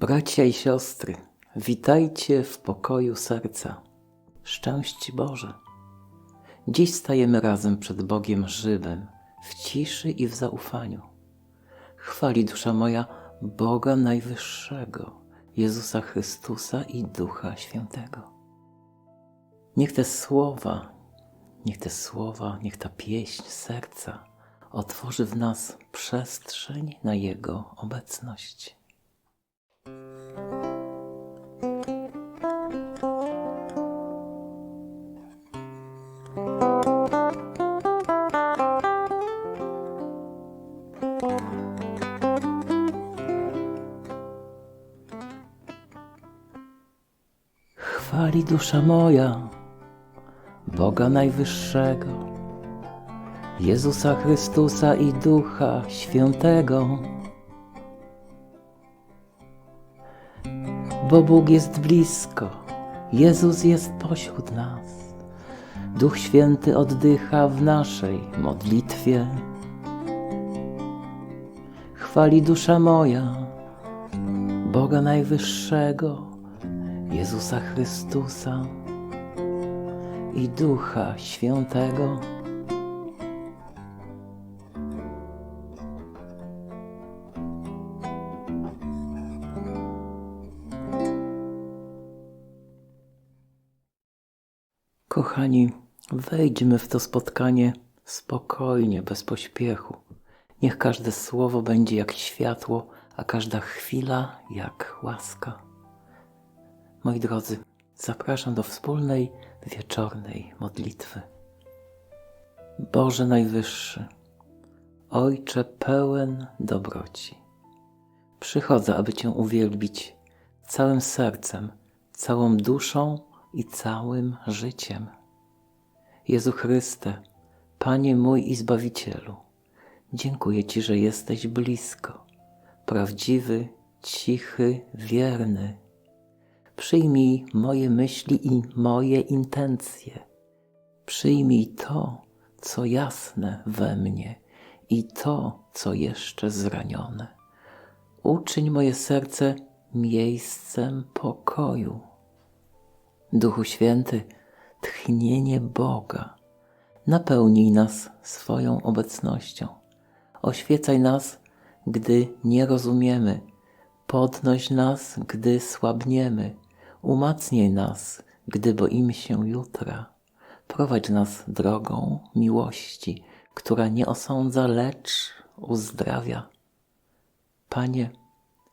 Bracia i siostry, witajcie w pokoju serca. Szczęść Boże. Dziś stajemy razem przed Bogiem żywym, w ciszy i w zaufaniu. Chwali dusza moja Boga Najwyższego, Jezusa Chrystusa i Ducha Świętego. Niech te słowa, niech te słowa, niech ta pieśń serca otworzy w nas przestrzeń na Jego obecność. Chwali dusza moja Boga Najwyższego, Jezusa Chrystusa i Ducha Świętego. Bo Bóg jest blisko, Jezus jest pośród nas. Duch Święty oddycha w naszej modlitwie. Chwali dusza moja Boga Najwyższego, Jezusa Chrystusa i Ducha Świętego. Kochani, wejdźmy w to spotkanie spokojnie, bez pośpiechu. Niech każde słowo będzie jak światło, a każda chwila jak łaska. Moi drodzy, zapraszam do wspólnej wieczornej modlitwy. Boże Najwyższy, Ojcze pełen dobroci, przychodzę, aby Cię uwielbić całym sercem, całą duszą i całym życiem. Jezu Chryste, Panie mój i Zbawicielu, dziękuję Ci, że jesteś blisko, prawdziwy, cichy, wierny. Przyjmij moje myśli i moje intencje. Przyjmij to, co jasne we mnie i to, co jeszcze zranione. Uczyń moje serce miejscem pokoju. Duchu Święty, tchnienie Boga, napełnij nas swoją obecnością. Oświecaj nas, gdy nie rozumiemy, podnoś nas, gdy słabniemy, umacniaj nas, gdy boimy się jutra. Prowadź nas drogą miłości, która nie osądza, lecz uzdrawia. Panie,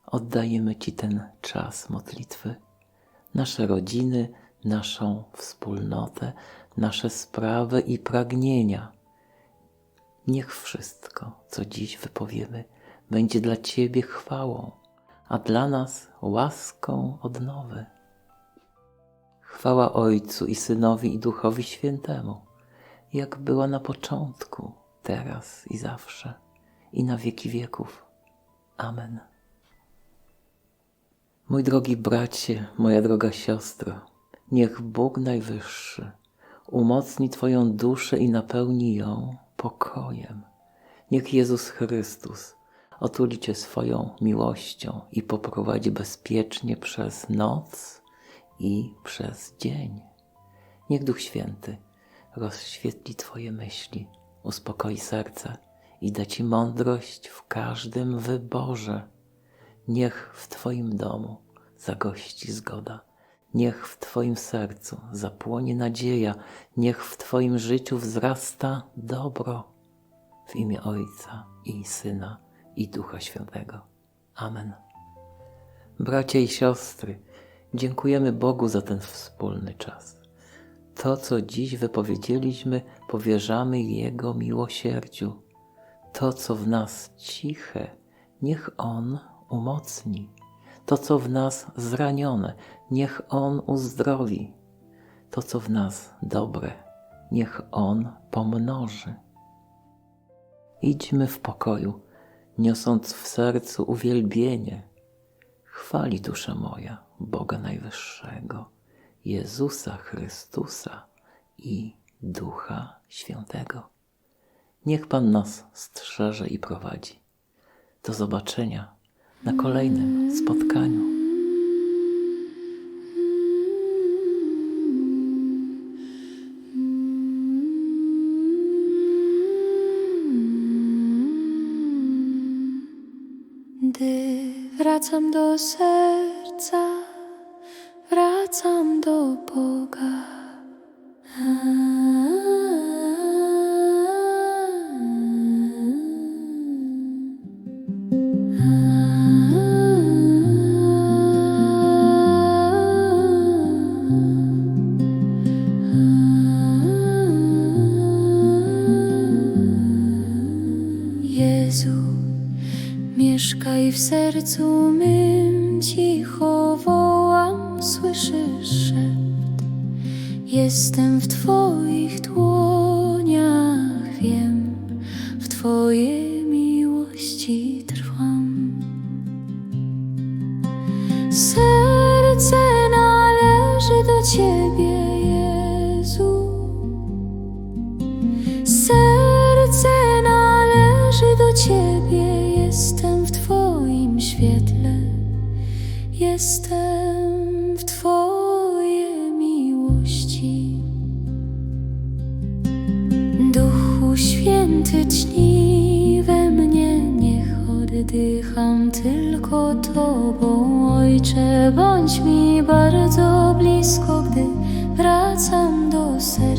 oddajemy Ci ten czas modlitwy, nasze rodziny, naszą wspólnotę, nasze sprawy i pragnienia. Niech wszystko, co dziś wypowiemy, będzie dla Ciebie chwałą, a dla nas łaską odnowy. Chwała Ojcu i Synowi i Duchowi Świętemu, jak była na początku, teraz i zawsze, i na wieki wieków. Amen. Mój drogi bracie, moja droga siostro, niech Bóg Najwyższy umocni Twoją duszę i napełni ją pokojem. Niech Jezus Chrystus otuli Cię swoją miłością i poprowadzi bezpiecznie przez noc i przez dzień. Niech Duch Święty rozświetli Twoje myśli, uspokoi serce i da Ci mądrość w każdym wyborze. Niech w Twoim domu zagości zgoda. Niech w Twoim sercu zapłonie nadzieja, niech w Twoim życiu wzrasta dobro. W imię Ojca i Syna i Ducha Świętego. Amen. Bracia i siostry, dziękujemy Bogu za ten wspólny czas. To, co dziś wypowiedzieliśmy, powierzamy Jego miłosierdziu. To, co w nas ciche, niech On umocni. To, co w nas zranione, niech On uzdrowi. To, co w nas dobre, niech On pomnoży. Idźmy w pokoju, niosąc w sercu uwielbienie. Chwali dusza moja Boga Najwyższego, Jezusa Chrystusa i Ducha Świętego. Niech Pan nas strzeże i prowadzi. Do zobaczenia na kolejnym spotkaniu. Wracam do serca, wracam do Boga. Jezu, mieszkaj w sercu Jestem w Twoich dłoniach, wiem, w Twojej miłości trwam. Serce należy do Ciebie, Jezu. Serce należy do Ciebie, jestem w Twoim świetle, jestem w Twojej Święty tchnij we mnie, niech oddycham tylko Tobą, Ojcze, bądź mi bardzo blisko, gdy wracam do serca.